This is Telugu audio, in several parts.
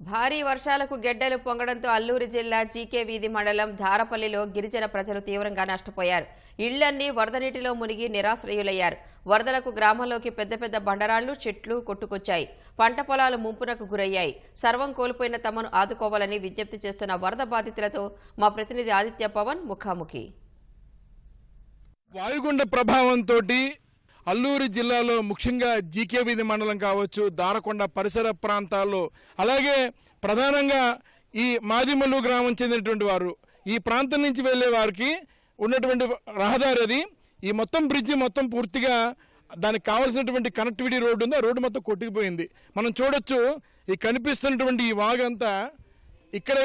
భారీ వర్షాలకు గెడ్డలు పొంగడంతో అల్లూరు జిల్లా జీకే వీధి మండలం ధారపల్లిలో గిరిజన ప్రజలు తీవ్రంగా నష్టపోయారు. ఇళ్ళన్నీ వరద నీటిలో మునిగి నిరాశ్రయులయ్యారు. వరదలకు గ్రామంలోకి పెద్ద పెద్ద బండరాళ్ళు చెట్లు కొట్టుకొచ్చాయి. పంట పొలాలు ముంపునకు గురయ్యాయి. సర్వం కోల్పోయిన తమను ఆదుకోవాలని విజ్ఞప్తి చేస్తున్న వరద బాధితులతో మా ప్రతినిధి ఆదిత్య పవన్ ముఖాముఖి. వాయుగుండ ప్రభావంతో అల్లూరు జిల్లాలో ముఖ్యంగా జీకే వీధి మండలం కావచ్చు దారకొండ పరిసర ప్రాంతాల్లో అలాగే ప్రధానంగా ఈ మాదిమల్లు గ్రామం చెందినటువంటి వారు. ఈ ప్రాంతం నుంచి వెళ్ళే వారికి ఉన్నటువంటి రహదారి అది. ఈ మొత్తం బ్రిడ్జి మొత్తం పూర్తిగా దానికి కావాల్సినటువంటి కనెక్టివిటీ రోడ్డు ఉంది. ఆ రోడ్డు మొత్తం కొట్టుకుపోయింది. మనం చూడొచ్చు ఈ కనిపిస్తున్నటువంటి ఈ వాగంతా ఇక్కడ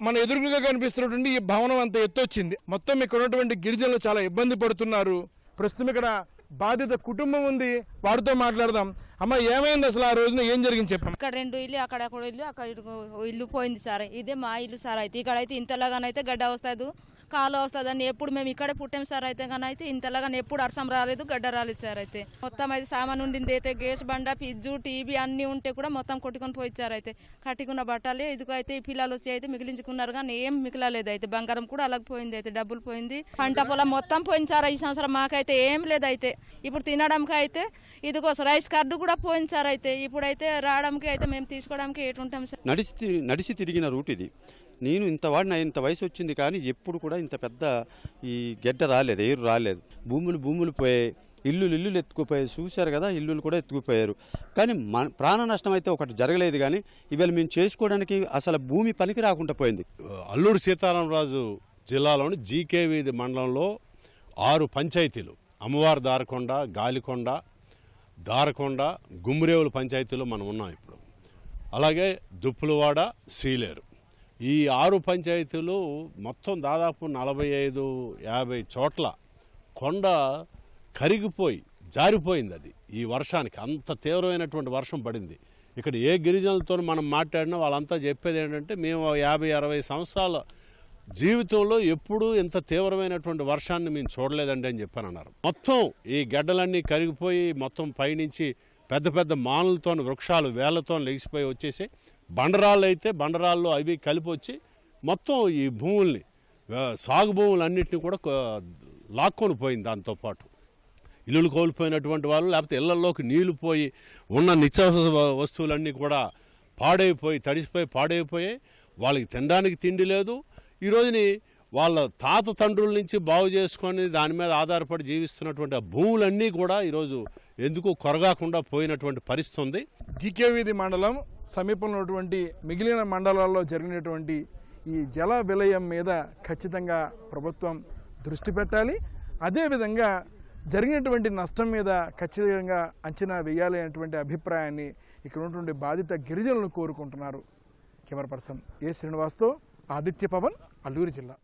మన ఎదురుగా కనిపిస్తున్నటువంటి ఈ భవనం అంత ఎత్తు వచ్చింది మొత్తం ఇక్కడ ఉన్నటువంటి గిరిజనులు చాలా ఇబ్బంది పడుతున్నారు. ప్రస్తుతం ఇక్కడ బాధిత కుటుంబం ఉంది వారితో మాట్లాడదాం. అమ్మ ఏమైంది అసలు ఆ రోజున? ఏం జరిగింది చెప్పాం ఇక్కడ రెండు ఇల్లు అక్కడ ఇల్లు అక్కడ ఇల్లు పోయింది సార్. ఇదే మా ఇల్లు సార్ అయితే. ఇక్కడ అయితే ఇంతలాగానైతే గడ్డ వస్తుంది కాలు వస్తుంది అని ఎప్పుడు మేము ఇక్కడే పుట్టాం సార్ అయితే కానీ అయితే ఇంతలాగా ఎప్పుడు అర్సం రాలేదు గడ్డ రాలేదు సార్ అయితే. మొత్తం అయితే సామాన్ ఉండింది అయితే గ్యాస్ బండ ఫ్రిడ్జ్ టీవీ అన్ని ఉంటే కూడా మొత్తం కొట్టుకొని పోయి అయితే. కట్టుకున్న బట్టలే ఇదిగో అయితే ఈ పిల్లలు వచ్చి అయితే మిగిలించుకున్నారు కానీ ఏం మిగలలేదు అయితే. బంగారం కూడా అలాగ పోయింది అయితే డబ్బులు పోయింది. పంట పొలం మొత్తం పోయింది సార్ ఈ సంవత్సరం. మాకైతే ఏం లేదు అయితే. ఇప్పుడు తినడానికి అయితే ఇదిగో రైస్ కార్డు కూడా పోయింది సార్ అయితే. ఇప్పుడైతే రావడానికి అయితే మేము తీసుకోవడానికి ఎటుంటాం సార్? నడిచి నడిచి తిరిగిన రూట్ ఇది. నేను ఇంత వాడిన ఇంత వయసు వచ్చింది కానీ ఎప్పుడు కూడా ఇంత పెద్ద ఈ గెడ్డ రాలేదు ఎయిర్ రాలేదు. భూములు భూములు పోయాయి. ఇల్లులు ఇల్లులు ఎత్తుకుపోయాయి. చూశారు కదా ఇల్లులు కూడా ఎత్తుకుపోయారు. కానీ మన ప్రాణ నష్టం అయితే ఒకటి జరగలేదు కానీ ఇవాళ మేము చేసుకోవడానికి అసలు భూమి పనికి రాకుండా పోయింది. అల్లూరు సీతారామరాజు జిల్లాలోని జీకే వీధి మండలంలో ఆరు పంచాయతీలు. అమ్మవారి దారకొండ గాలికొండ దారకొండ గుమ్మిరేవుల పంచాయతీలో మనం ఉన్నాం ఇప్పుడు. అలాగే దుప్పులవాడ సీలేరు. ఈ ఆరు పంచాయతీలు మొత్తం దాదాపు నలభై ఐదు యాభై చోట్ల కొండ కరిగిపోయి జారిపోయింది అది ఈ వర్షానికి. అంత తీవ్రమైనటువంటి వర్షం పడింది. ఇక్కడ ఏ గిరిజనులతో మనం మాట్లాడినా వాళ్ళంతా చెప్పేది ఏంటంటే మేము యాభై అరవై సంవత్సరాల జీవితంలో ఎప్పుడూ ఇంత తీవ్రమైనటువంటి వర్షాన్ని మేము చూడలేదండి అని చెప్పని అన్నారు మొత్తం ఈ గడ్డలన్నీ కరిగిపోయి మొత్తం పైనుంచి పెద్ద పెద్ద మానులతో వృక్షాలు వేళ్ళతో లెగిసిపోయి వచ్చేసి బండరాళ్ళు అయితే బండరాళ్ళు అవి కలిపి వచ్చి మొత్తం ఈ భూముల్ని సాగు భూములన్నింటినీ కూడా లాక్కొని పోయింది దాంతోపాటు ఇల్లులు కోల్పోయినటువంటి వాళ్ళు లేకపోతే ఇళ్ళలోకి నీళ్ళు పోయి ఉన్న నిత్యావసర వస్తువులన్నీ కూడా పాడైపోయి తడిసిపోయి పాడైపోయాయి వాళ్ళకి తినడానికి తిండి లేదు ఈ రోజుని వాళ్ళ తాత తండ్రుల నుంచి బాగు చేసుకొని దాని మీద ఆధారపడి జీవిస్తున్నటువంటి ఆ భూములన్నీ కూడా ఈరోజు ఎందుకు కొరగాకుండా పోయినటువంటి పరిస్థితి ఉంది. జీకే వీధి మండలం సమీపంలో ఉన్నటువంటి మిగిలిన మండలాల్లో జరిగినటువంటి ఈ జల విలయం మీద ఖచ్చితంగా ప్రభుత్వం దృష్టి పెట్టాలి. అదేవిధంగా జరిగినటువంటి నష్టం మీద ఖచ్చితంగా అంచనా వేయాలి అనేటువంటి అభిప్రాయాన్ని ఇక్కడ ఉన్నటువంటి బాధిత గిరిజనులు కోరుకుంటున్నారు. కెమెరా పర్సన్ ఏ శ్రీనివాస్తో ఆదిత్య పవన్ అల్లూరి జిల్లా